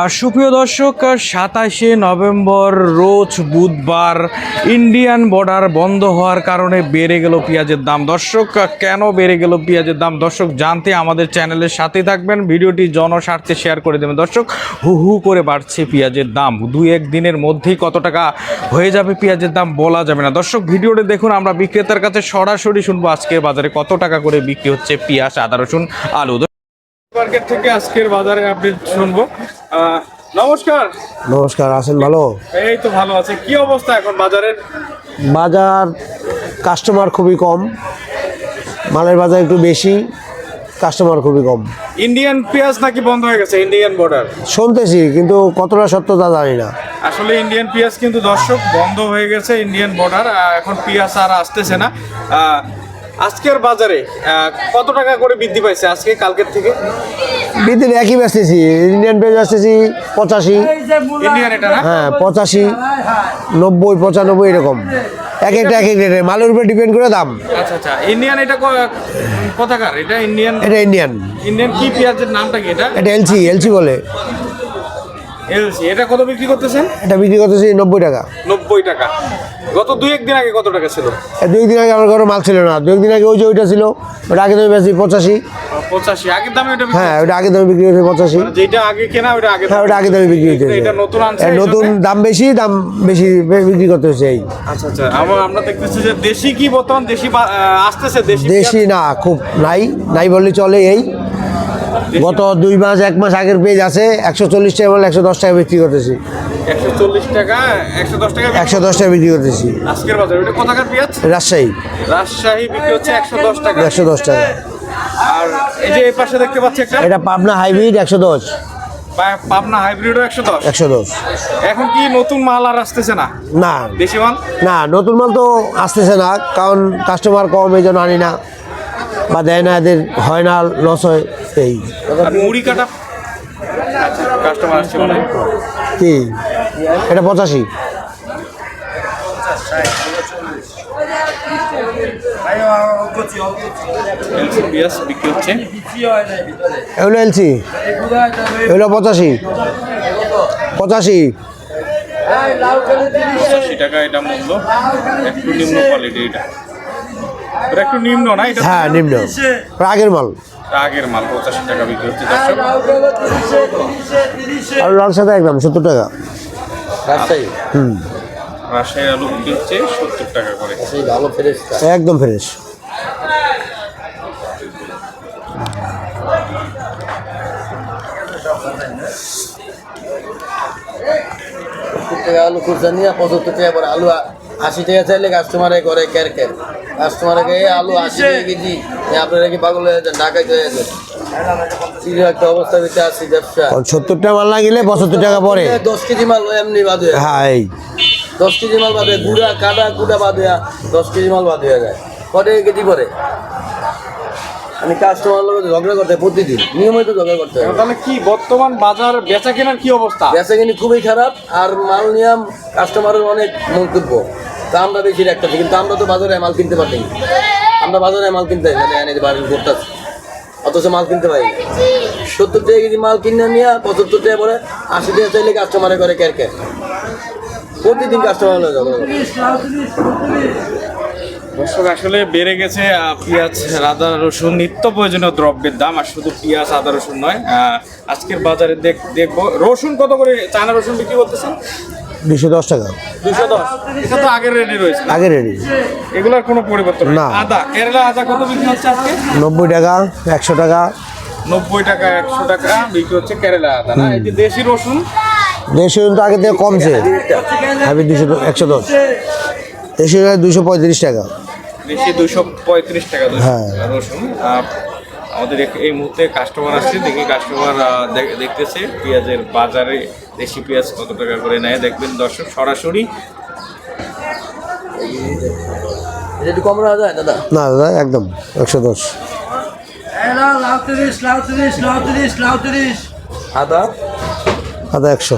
আর সুপ্রিয় দর্শক সাতাশে নভেম্বর রোজ বুধবার ইন্ডিয়ান বর্ডার বন্ধ হওয়ার কারণে বেড়ে গেল পেঁয়াজের দাম। দর্শক, কেন বেড়ে গেল পেঁয়াজের দাম? দর্শক, জানতে আমাদের চ্যানেলের সাথে থাকবেন। ভিডিওটি জনস্বার্থে শেয়ার করে দেবেন। দর্শক, হু হু করে বাড়ছে পেঁয়াজের দাম। দুই এক দিনের মধ্যেই কত টাকা হয়ে যাবে পেঁয়াজের দাম বলা যাবে না। দর্শক, ভিডিওটি দেখুন, আমরা বিক্রেতার কাছে সরাসরি শুনব আজকের বাজারে কত টাকা করে বিক্রি হচ্ছে পেঁয়াজ, আদা, রসুন, আলু। মার্কেট থেকে আজকের বাজারে আপডেট শুনব। নমস্কার। নমস্কার আছেন ভালো? এই তো ভালো আছে। কি অবস্থা এখন বাজারের? বাজার কাস্টমার খুবই কম মালের বাজার একটু বেশি কাস্টমার খুবই কম। ইন্ডিয়ান পেঁয়াজ নাকি বন্ধ হয়ে গেছে ইন্ডিয়ান বর্ডার শুনতেছি কিন্তু কতটা সত্য তা জানি না। আসলে ইন্ডিয়ান পেঁয়াজ কিন্তু দর্শক বন্ধ হয়ে গেছে ইন্ডিয়ান বর্ডার এখন পেঁয়াজ আর আসতেছে না। আজকের বাজারে কত টাকা করে বৃদ্ধি পাইছে আজকে কালকের থেকে? বিদিন একই বেচতেছি ইন্ডিয়ান পেজ বেচতেছি পঁচাশি। ইন্ডিয়ান এটা না? হ্যাঁ পঁচাশি নব্বই পঁচানব্বই এরকম। এক একটা এক এক রেটে মালের উপরে ডিপেন্ড করে দাম। আচ্ছা আচ্ছা। ইন্ডিয়ান এটা কোথাকার? এটা ইন্ডিয়ান এটা ইন্ডিয়ান ইন্ডিয়ান কি পেঁয়াজের নামটা কি এটা? এটা এলসি এলসি বলে। এলসি এটা কত বিক্রি করতেছেন? এটা বিক্রি করতেছি নব্বই টাকা। নব্বই টাকা। গত দুই একদিন আগে কত টাকা ছিল? দুই দিন আগে আমার ঘরে মাল ছিল না। দুই দিন আগে ওই যে ওইটা ছিল ওটা আগে দামে বেশি পঁচাশি। পঁচাশি। আগের দামে ওটা হ্যাঁ ওটা আগে দামে বিক্রি হয়েছে পঁচাশি। মানে যেটা আগে কেনা ওটা আগে হ্যাঁ ওটা আগে দামে বিক্রি হচ্ছে এটা নতুন আনছে নতুন দাম বেশি দাম বেশি বিক্রি করতে হচ্ছে এই। আচ্ছা আচ্ছা। আমরা আমরা দেখতেছি যে দেশি কি বর্তমান দেশি আসতেছে? দেশি দেশি না খুব নাই। নাই বললে চলে এই। গত দুই মাস এক মাস আগের পেজ আছে একশো চল্লিশ টাকা বলে একশো দশ টাকা বিক্রি করতেছি। একশো দশ টাকা বিক্রি- করতেছি। রাজশাহী। রাজশাহী বিক্রি হচ্ছে একশো দশ টাকা। একশো দশ টাকা। আর এই যে এই পাশে দেখতে পাচ্ছি একটা? এটা পাবনা হাইব্রিড একশো দশ। পা- পাবনা হাইব্রিডও একশো দশ। একশো দশ। এখন কি নতুন মাল আর আসতেছে না? না। দেশি মাল? না নতুন মাল তো আসতেছে না কারণ কাস্টমার কম এই জন্য আনি না। বা দেয় না এদের হয় না লস হয় এই। আর মুড়ি কাটা? কাস্টমার আসছে মনে। কি? এটা পঁচাশি। এগুলো এলসি এগুলো পঁচাশি। পঁচাশি। পঁচাশি টাকা এটা মূল্য। একটু নিম্ন কোয়ালিটি এটা। এটা একটু নিম্ন না? এটা হ্যাঁ নিম্ন। আগের মাল। আগের মাল পঁচাশি টাকা বিক্রি হচ্ছে আর লাল সাদা একদম সত্তর টাকা। হুম। রাজশাহী আলু বিক্রি হচ্ছে সত্তর টাকা করে। একদম ফ্রেশ টাকা আলু খুচরা নিয়ে পঁচাত্তর টাকা আলু আশি টাকা চাইলে কাস্টমারে করে ক্যার ক্যার আলু আশি টাকা কেজি আপনারা কি পাগল হয়ে যান ঢাকায় চলে যাবেন সত্তর টাকা মাল না গেলে পঁচাত্তর টাকা পরে দশ কেজি মাল এমনি বাদ। হয়ে দশ কেজি মাল বাদ হয়ে গুড়া কাটা কুটা বাদ দশ কেজি মাল বাদ হয়ে যায়। কত কেজি পরে আমি কাস্টমার লোক ঝগড়া করতে প্রতিদিন নিয়মিত ঝগড়া করতে হয়। তাহলে কি বর্তমান বাজার বেচা কেনার কি অবস্থা? বেচা কিনি খুবই খারাপ আর মাল নিয়ে কাস্টমারের অনেক মন্তব্য। তা আমরা বেশি রাখতেছি কিন্তু আমরা তো বাজারে মাল কিনতে পারি আমরা বাজারে মাল কিনতে পারি না এনে বাড়ি করতেছি অথচ মাল কিনতে পারি সত্তর টাকা কেজি মাল কিনে নিয়ে পঁচাত্তর টাকা পরে আশি টাকা চাইলে কাস্টমারে করে ক্যার ক্যার প্রতিদিন কাস্টমার হলে যাবে। দর্শক, আসলে বেড়ে গেছে পেঁয়াজ, আদা, রসুন, নিত্য প্রয়োজনীয় দ্রব্যের দাম, আর শুধু পেঁয়াজ, আদা, রসুন নয়। আজকের বাজারে দেখ, দেখব, রসুন কত করে, চায়না রসুন বিক্রি করতেছেন? দুশো দশ টাকা। দুশো দশ? এটা তো আগের রেডি রয়েছে? আগে রেডি। এগুলোর কোনো পরিবর্তন না। আদা। কেরালা আদা কত বিক্রি হচ্ছে আজকে? নব্বই টাকা একশো টাকা। নব্বই টাকা একশো টাকা বিক্রি হচ্ছে কেরালা আদা না? এই যে দেশি রসুন? দেড়শো তো আগে থেকে কমছে হাইব্রিড দুশো একশো দশ। দেড়শো দুশো পঁয়ত্রিশ টাকা। দেশি দুশো পঁয়ত্রিশ টাকা হ্যাঁ। রসুন। আহ, আমাদের এই মুহূর্তে কাস্টমার আসছে দেখি কাস্টমার দেখতেছে পেঁয়াজের বাজারে দেশি পেঁয়াজ কত টাকা করে নেয়। দেখবেন দর্শক সরাসরি এটা একটু কম রাখা যায় দাদা? না দাদা একদম একশো দশ। আদা? আদা একশো।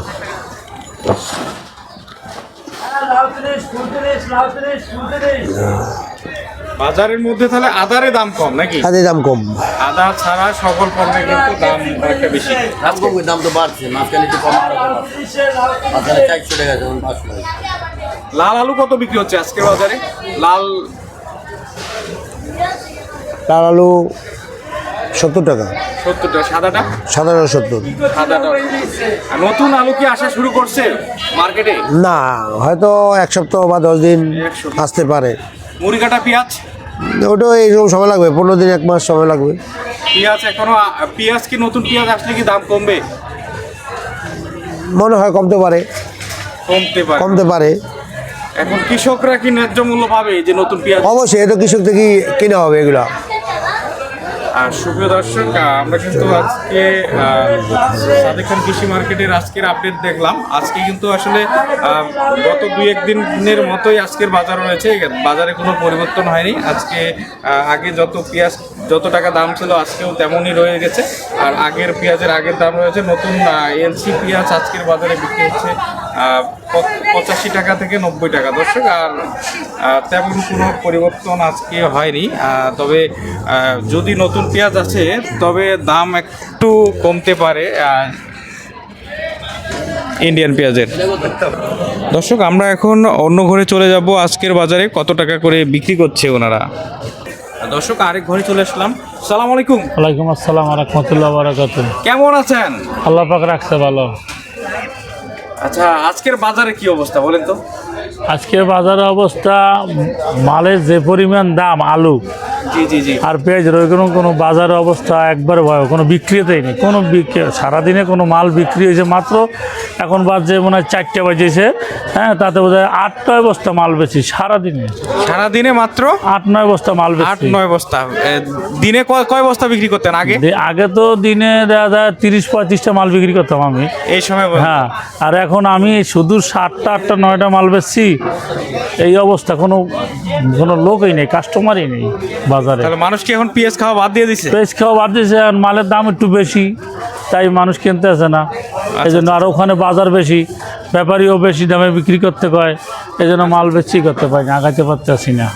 বাজারের মধ্যে তাহলে আদারে দাম কম নাকি? তাদের দাম কম। আদা ছাড়া সকল পণ্যের কিন্তু দাম একটা বেশি। দাম কম দাম তো বাড়ছে মাঝখানে একটু কম কম চারশো টাকা যেমন পাঁচশো লাল আলু কত বিক্রি হচ্ছে আজকে বাজারে? লাল লাল আলু সত্তর টাকা। সত্তর টাকা সাদাটা? সাধারণ সত্তর। সাদাটা। নতুন আলু কি আসা শুরু করছে মার্কেটে? না হয়তো এক সপ্তাহ বা দশ দিন আসতে পারে। মুড়ি কাটা পেঁয়াজ? ওটাও এইরকম সময় লাগবে পনেরো দিন এক মাস সময় লাগবে। পেঁয়াজ এখনও পেঁয়াজ কি নতুন পেঁয়াজ আসলে কি দাম কমবে? মনে হয় কমতে পারে। কমতে পারে। কমতে পারে। এখন কৃষকরা কি ন্যায্য মূল্য পাবে যে নতুন পেঁয়াজ? অবশ্যই এটা কৃষক থেকে কিনা হবে এগুলা। সুপ্রিয় দর্শক আমরা কিন্তু আজকে সাদেক খান কৃষি মার্কেটের আজকের আপডেট দেখলাম। আজকে কিন্তু আসলে গত দুই এক দিনের মতোই আজকের বাজার রয়েছে। বাজারে কোনো পরিবর্তন হয়নি। আজকে আগে যত পেঁয়াজ, যত টাকা দাম ছিল আজকেও তেমনই রয়ে গেছে। আর আগের পেঁয়াজের আগের দাম রয়েছে। নতুন এলসি পেঁয়াজ আজকের বাজারে বিক্রি হচ্ছে। পঁচাশি টাকা থেকে নব্বই টাকা দর্শক আর তেমন কোনো পরিবর্তন আজকে হয়নি। তবে যদি নতুন পেঁয়াজ আছে তবে দাম একটু কমতে পারে ইন্ডিয়ান পেঁয়াজের। দর্শক আমরা এখন অন্য ঘরে চলে যাব। আজকের বাজারে কত টাকা করে বিক্রি করছে ওনারা? দর্শক আরেক ঘরে চলে আসলাম। সালাম আলাইকুম। ওয়ালাইকুম আসসালাম রহমতুল্লাহ বারাকাতু কেমন আছেন? আল্লাহ পাক রাখছে ভালো। আচ্ছা আজকের বাজারে কি অবস্থা বলেন তো? আজকের বাজারের অবস্থা, মালের যে পরিমাণ দাম, আলু আর পেঁয়াজের ওই কোনো কোনো বাজারের অবস্থা একবারে ভয় কোনো বিক্রিতেই নেই। কোনো বিক্রি সারাদিনে কোনো মাল বিক্রি হয়েছে মাত্র এখন বাজে মনে হয় চারটে বাজেছে হ্যাঁ তাতে বোধ হয় আটটা বস্তা মাল বেশি সারাদিনে। সারাদিনে মাত্র? আট নয় বস্তা মাল আট নয় বস্তা। দিনে কয় কয় বস্তা বিক্রি করতেন আগে? আগে তো দিনে দেখা যায় তিরিশ পঁয়ত্রিশটা মাল বিক্রি করতাম আমি। এই সময় হ্যাঁ আর এখন আমি শুধু সাতটা আটটা নয়টা মাল বেচছি। এই অবস্থা কোনো কোনো লোকই নেই কাস্টমারই নেই। বাজারে। তাহলে মানুষ কি এখন পেঁয়াজ খাওয়া বাদ দিয়ে দিছে? পেঁয়াজ খাওয়া বাদ দিয়েছে এখন মালের দাম একটু বেশি তাই মানুষ কিনতে আসে না। এই জন্য আর ওখানে বাজার বেশি ব্যাপারীও বেশি দামে বিক্রি করতে কয় এই জন্য মাল বেশি করতে পারি না আগাইতে পারতেছি না।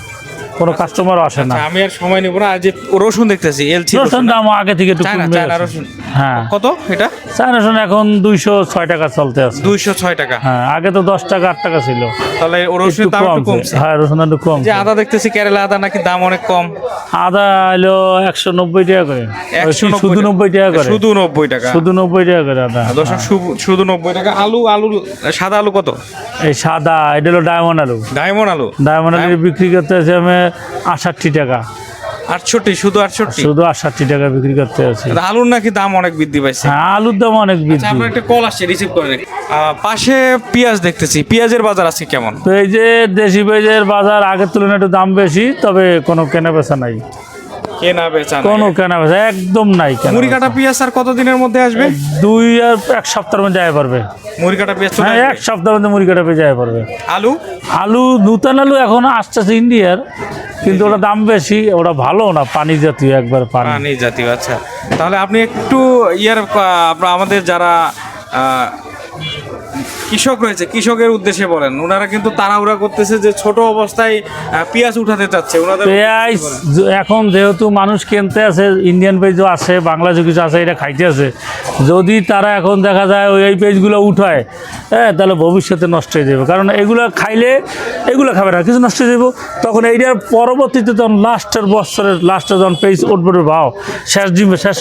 কোনো কাস্টমারও আসে না। আচ্ছা, আমি আর সময় নিব না। যে রসুন দেখতেছি এলসি রসুন দাম আগে থেকে একটু চায়না। রসুন। হ্যাঁ। কত এটা? চায়না রসুন এখন দুইশো ছয় টাকা চলতে আছে। দুইশো ছয় টাকা। হ্যাঁ আগে তো দশ টাকা আট টাকা ছিল। তাহলে রসুনের দাম একটু কমছে। হ্যাঁ রসুন একটু কম যে আদা দেখতেছি কেরালা আদা নাকি দাম অনেক কম। আদা হলো একশো নব্বই টাকা করে। শুধু নব্বই টাকা করে? শুধু নব্বই টাকা। শুধু নব্বই টাকা করে আদা। শুধু- শুধু নব্বই টাকা। আলু আলু সাদা আলু কত? এই সাদা এটা হলো ডায়মন্ড আলু। ডায়মন্ড আলু। ডায়মন্ড আলু বিক্রি করতে আছে আমি আষাটটি টাকা। আটষট্টি শুধু আটষট্টি? শুধু আটষট্টি টাকা বিক্রি করতে আছে। আলুর নাকি দাম অনেক বৃদ্ধি পাইছে? হ্যাঁ আলুর দাম অনেক আচ্ছা বৃদ্ধি। আপনার একটা কল আসছে রিসিভ করে পাশে পেঁয়াজ দেখতেছি। পেঁয়াজের বাজার আজকে কেমন? তো এই যে দেশি পেঁয়াজের বাজার আগের তুলনায় একটু দাম বেশি তবে কোনো কেনা বেচা নাই। কেনা বেচা কোনো কেনা বেচা একদম নাই কেনা মুড়ি কাটা পেঁয়াজ আর কত দিনের মধ্যে আসবে? দুই আর এক সপ্তাহের মধ্যে যায় পারবে মুড়ি কাটা পেঁয়াজ হ্যাঁ এক সপ্তাহের মধ্যে মুড়ি কাটা পেয়ে যায় পারবে আলু? আলু নূতন আলু এখন আসতেছে ইন্ডিয়ার কিন্তু ওটা দাম বেশি ওটা ভালো না পানি জাতীয় একবার পানি। জাতীয় আচ্ছা। তাহলে আপনি একটু ইয়ার আমাদের যারা কৃষক রয়েছে কৃষকের উদ্দেশ্যে বলেন। ওনারা কিন্তু তাড়াহুড়া করতেছে যে ছোট অবস্থায় পেঁয়াজ উঠাতে চাচ্ছে। ওনাদের পেঁয়াজ এখন যেহেতু মানুষ কিনতে আছে ইন্ডিয়ান পেঁয়াজও আছে বাংলাদেশে কিছু আছে এটা খাইতে আছে যদি তারা এখন দেখা যায় ওই এই পেঁয়াজগুলো উঠায় হ্যাঁ তাহলে ভবিষ্যতে নষ্ট হয়ে যাবে। কারণ এগুলো খাইলে এগুলো খাবে না কিছু নষ্ট হয়ে যাব। তখন এইটার পরবর্তীতে তখন লাস্টের বছরের লাস্টে যখন পেঁয়াজ উঠবে ভাও শেষ দিবে শেষ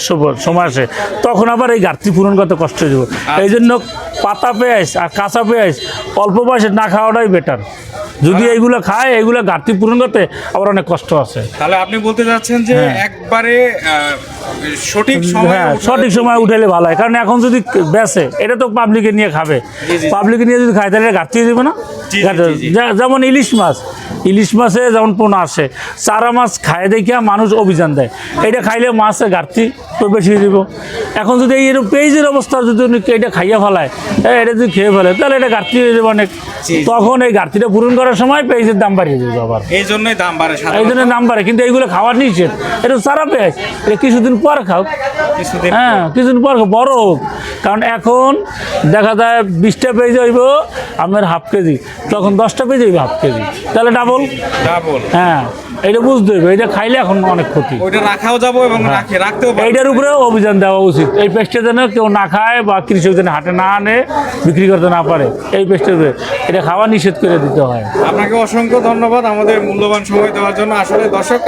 সময় আসে তখন আবার এই ঘাটতি পূরণ করতে কষ্ট হয়ে যাবে। এই জন্য পাতা পেঁয়াজ আর কাঁচা পেঁয়াজ অল্প বয়সে না খাওয়াটাই বেটার যদি এইগুলো খায় এইগুলো ঘাটতি পূরণ করতে আবার অনেক কষ্ট আছে। তাহলে আপনি বলতে চাচ্ছেন যে একবারে সঠিক সময় হ্যাঁ সঠিক সময় উঠাইলে ভালো হয়। কারণ এখন যদি বেচে এটা তো পাবলিকে নিয়ে খাবে। পাবলিকে নিয়ে যদি খায় তাহলে ঘাটতি দেবে না? যেমন ইলিশ মাছ ইলিশ মাছে যেমন পোনা আসে চারা মাছ খায় দেখিয়া মানুষ অভিযান দেয়। এটা খাইলে মাছের ঘাটতি তো বেশি দিব এখন যদি এই পেঁয়াজের অবস্থা যদি এটা খাইয়া ফেলায় হ্যাঁ এটা যদি খেয়ে ফেলে তাহলে এটা ঘাটতি হয়ে যাবে অনেক। তখন এই ঘাটতিটা পূরণ করার সময় পেঁয়াজের দাম বাড়িয়ে দিয়েছে আবার। এই জন্যই দাম বাড়ে এই জন্য দাম বাড়ে কিন্তু এইগুলো খাওয়ার নিচ্ছে এটা সারা পেঁয়াজ এটা কিছুদিন পর খাও। হ্যাঁ কিছুদিন পর বড় হোক। কারণ এখন দেখা যায় বিশটা পেজ হইব আপনার হাফ কেজি। তখন দশটা পেজ হইবে হাফ কেজি। তাহলে ডাবল ডাবল হ্যাঁ এটা বুঝতে হবে এটা খাইলে এখন অনেক ক্ষতি। ওইটা রাখাও যাব এবং রাখি রাখতেও এইটার উপরেও অভিযান দেওয়া উচিত। এই পেস্টটা যেন কেউ না খায় বা কৃষক যেন হাটে না আনে বিক্রি করতে না পারে এই পেস্টের উপরে এটা খাওয়া নিষেধ করে দিতে হয়। আপনাকে অসংখ্য ধন্যবাদ আমাদের মূল্যবান সময় দেওয়ার জন্য। আসলে দর্শক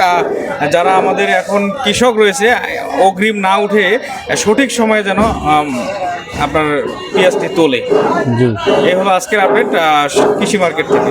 যারা আমাদের এখন কৃষক রয়েছে অগ্রিম না উঠে সঠিক সময়ে যেন আপনার পেঁয়াজটি তোলে। জি। এই হলো আজকের আপডেট কৃষি মার্কেট থেকে।